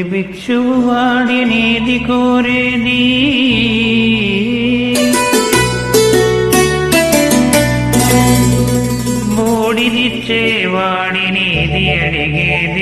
భిక్షువు వాడి నీది కోరేది. మోడినిచ్చేవాడి నీది అడిగేది.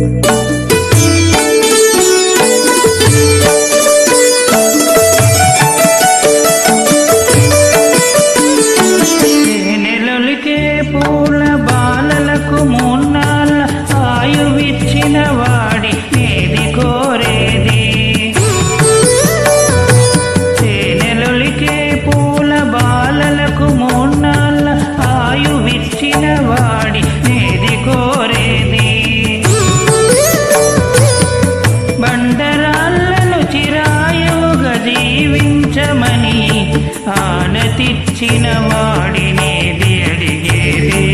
ఆనతిచ్చిన వాడినేది అడిగేది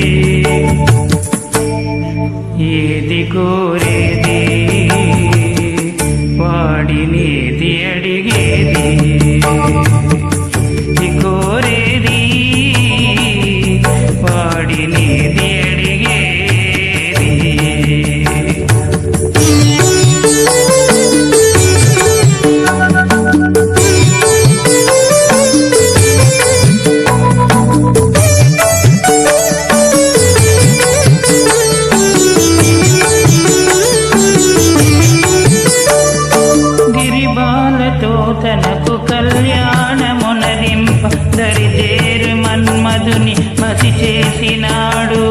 ఏది కోరేది? వాడినేది ప్రేమతో తనకు కళ్యాణమునరింప దరిదేరు మన్మధుని మసి చేసినాడు.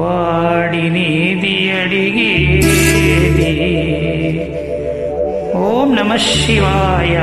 వాడినేది అడిగేది. ఓం నమ శివాయ.